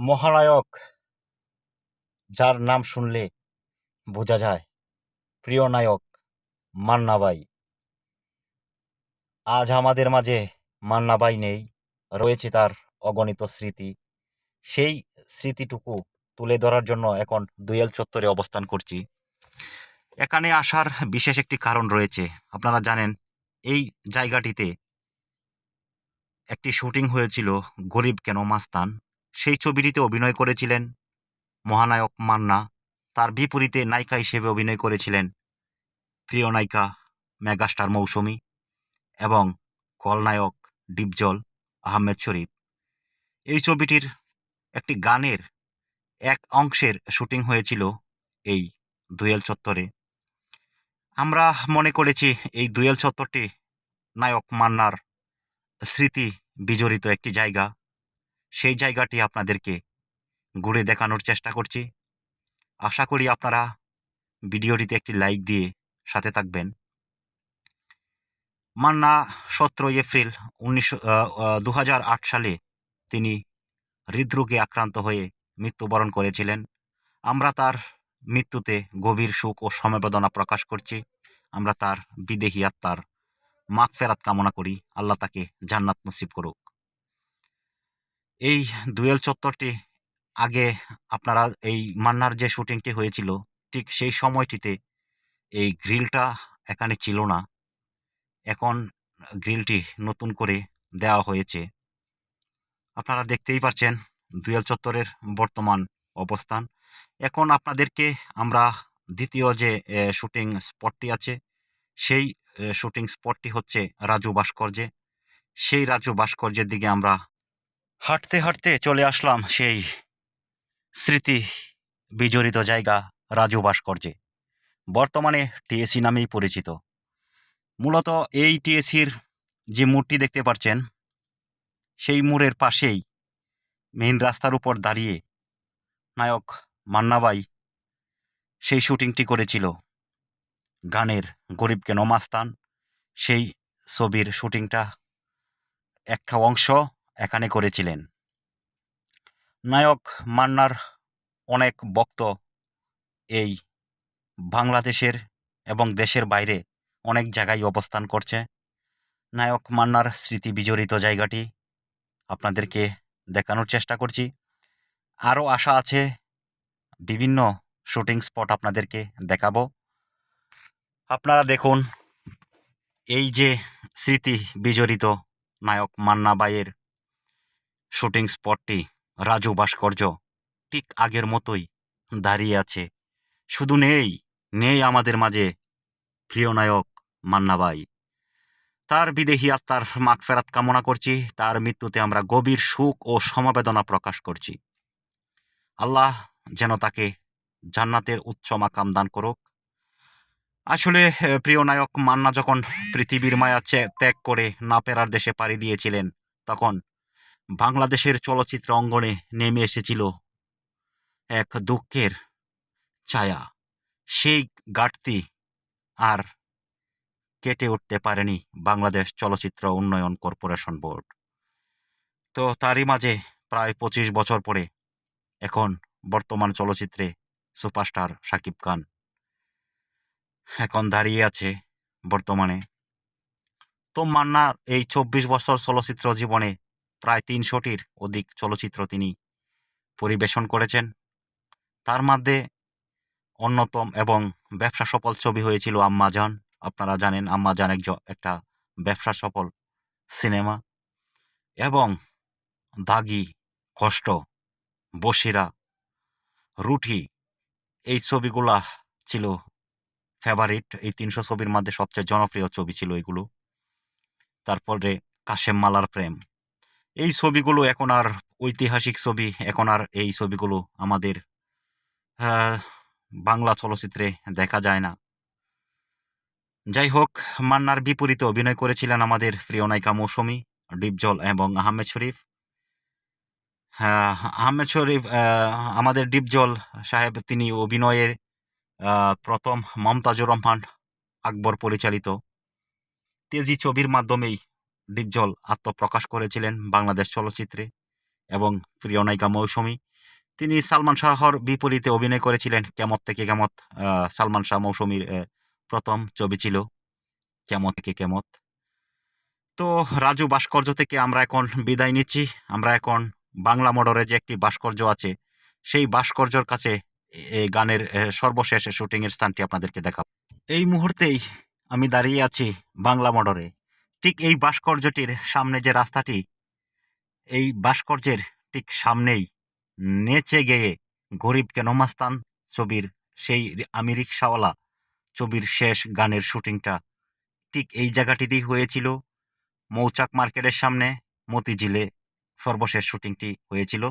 মহানায়ক, যার নাম শুনলে বোঝা যায়, প্রিয় নায়ক মান্নাবাই। আজ আমাদের মাঝে মান্নাবাই নেই, রয়েছে তার অগণিত স্মৃতি। সেই স্মৃতিটুকু তুলে ধরার জন্য এখন দুয়েল চত্বরে অবস্থান করছি। এখানে আসার বিশেষ একটি কারণ রয়েছে। আপনারা জানেন, এই জায়গাটিতে একটি শুটিং হয়েছিল গরিব কেন মাস্তান। সেই ছবিটিতে অভিনয় করেছিলেন মহানায়ক মান্না। তার বিপরীতে নায়িকা হিসেবে অভিনয় করেছিলেন প্রিয় নায়িকা মেগাস্টার মৌসুমী এবং খলনায়ক ডিপজল আহমেদ শরীফ। এই ছবিটির একটি গানের এক অংশের শুটিং হয়েছিল এই দুয়েল চত্বরে। আমরা মনে করেছি এই দুয়েল চত্বরটি নায়ক মান্নার স্মৃতি বিজড়িত একটি জায়গা। সেই জায়গাটি আপনাদেরকে ঘুরে দেখানোর চেষ্টা করছি। আশা করি আপনারা ভিডিওটিতে একটি লাইক দিয়ে সাথে থাকবেন। মান্না সতেরোই এপ্রিল উনিশশো দু সালে তিনি হৃদরোগে আক্রান্ত হয়ে মৃত্যুবরণ করেছিলেন। আমরা তার মৃত্যুতে গভীর সুখ ও সমবেদনা প্রকাশ করছি। আমরা তার বিদেহী আত্মার মাগ ফেরাত কামনা করি। আল্লাহ তাকে জান্নাত নসিব করুক। এই দুয়েল চত্বরটি আগে আপনারা এই মান্নার যে শুটিংটি হয়েছিল, ঠিক সেই সময়টিতে এই গ্রিলটা এখানে ছিল না। এখন গ্রিলটি নতুন করে দেওয়া হয়েছে। আপনারা দেখতেই পাচ্ছেন দুয়েল চত্বরের বর্তমান অবস্থান। এখন আপনাদেরকে আমরা দ্বিতীয় যে শুটিং স্পটটি আছে, সেই শুটিং স্পটটি হচ্ছে রাজু ভাস্কর্যে। সেই রাজু ভাস্কর্যের দিকে আমরা হাঁটতে হাঁটতে চলে আসলাম সেই স্মৃতি বিজড়িত জায়গা রাজু ভাস্কর্যে বর্তমানে টিএসি নামেই পরিচিত। মূলত এই টিএসির যে মূর্তি দেখতে পাচ্ছেন, সেই মোড়ের পাশেই মেইন রাস্তার উপর দাঁড়িয়ে নায়ক মান্নাবাই সেই শুটিংটি করেছিল। গানের গরিব কেন মাস্তান, সেই ছবির শুটিংটা একটা অংশ এখানে করেছিলেন। নায়ক মান্নার অনেক ভক্ত এই বাংলাদেশের এবং দেশের বাইরে অনেক জায়গায় অবস্থান করছে। নায়ক মান্নার স্মৃতি বিজড়িত জায়গাটি আপনাদেরকে দেখানোর চেষ্টা করছি। আরও আশা আছে, বিভিন্ন শুটিং স্পট আপনাদেরকে দেখাবো। আপনারা দেখুন, এই যে স্মৃতি বিজড়িত নায়ক মান্না বাইয়ের শুটিং স্পটটি রাজু ভাস্কর্য ঠিক আগের মতোই দাঁড়িয়ে আছে। শুধু নেই নেই আমাদের মাঝে প্রিয় নায়ক মান্নাবাই তার বিদেহী আত্মার মাগফেরাত কামনা করছি, তার মৃত্যুতে আমরা গভীর সুখ ও সমবেদনা প্রকাশ করছি। আল্লাহ যেন তাকে জান্নাতের উচ্চ মাকাম দান করুক। আসলে প্রিয় নায়ক মান্না যখন পৃথিবীর মায়া ত্যাগ করে না পেরার দেশে পাড়ি দিয়েছিলেন, তখন বাংলাদেশের চলচ্চিত্র অঙ্গনে নেমে এসেছিল এক দুঃখের ছায়া। সেই ঘাটতি আর কেটে উঠতে পারেনি বাংলাদেশ চলচ্চিত্র উন্নয়ন কর্পোরেশন বোর্ড। তো তারই মাঝে প্রায় পঁচিশ বছর পরে এখন বর্তমান চলচ্চিত্রে সুপারস্টার শাকিব খান এখন দাঁড়িয়ে আছে বর্তমানে। তো মান্নার এই চব্বিশ বছর চলচ্চিত্র জীবনে প্রায় তিনশোটির অধিক চলচ্চিত্র তিনি পরিবেশন করেছেন। তার মধ্যে অন্যতম এবং ব্যবসা সফল ছবি হয়েছিল আম্মাজান আপনারা জানেন আম্মাজান একজন একটা ব্যবসা সফল সিনেমা। এবং দাগি, কষ্ট বসিরা রুটি এই ছবিগুলা ছিল ফেভারিট এই তিনশো ছবির মধ্যে সবচেয়ে জনপ্রিয় ছবি ছিল এগুলো। তারপরে কাশেম মালার প্রেম। এই ছবিগুলো এখন আর ঐতিহাসিক ছবি, এখন আর এই ছবিগুলো আমাদের বাংলা চলচ্চিত্রে দেখা যায় না। যাই হোক, মান্নার বিপরীতে অভিনয় করেছিলেন আমাদের প্রিয় নায়িকা মৌসুমী ডিপজল এবং আহমেদ শরীফ। আহমেদ শরীফ আমাদের ডিপজল সাহেব, তিনি অভিনয়ের প্রথম মমতাজুর রহমান আকবর পরিচালিত। তেজি ছবির মাধ্যমেই ডিপজল আত্মপ্রকাশ করেছিলেন বাংলাদেশ চলচ্চিত্রে এবং প্রিয় নায়িকা মৌসুমী। তিনি সালমান শাহর বিপরীতে অভিনয় করেছিলেন কেমত থেকে কেমত। সালমান শাহ মৌসুমীর প্রথম ছবি ছিল কেমত থেকে কেমত। তো রাজু ভাস্কর্য থেকে আমরা এখন বিদায় নিচ্ছি। আমরা এখন বাংলা মোটরে যে একটি ভাস্কর্য আছে, সেই ভাস্কর্যর কাছে এই গানের সর্বশেষ শুটিংয়ের স্থানটি আপনাদেরকে দেখাব। এই মুহূর্তেই আমি দাঁড়িয়ে আছি বাংলা মোটরে ঠিক এই ভাস্কর্যটির সামনে যে রাস্তাটি, এই ভাস্কর্যের ঠিক সামনেই নেচে গেয়ে গরিব কেন ছবির সেই আমি রিক্সাওয়ালা ছবির শেষ গানের শুটিংটা ঠিক এই জায়গাটিতেই হয়েছিল। মৌচাক মার্কেটের সামনে মতিঝিলে সর্বশেষ শুটিংটি হয়েছিল।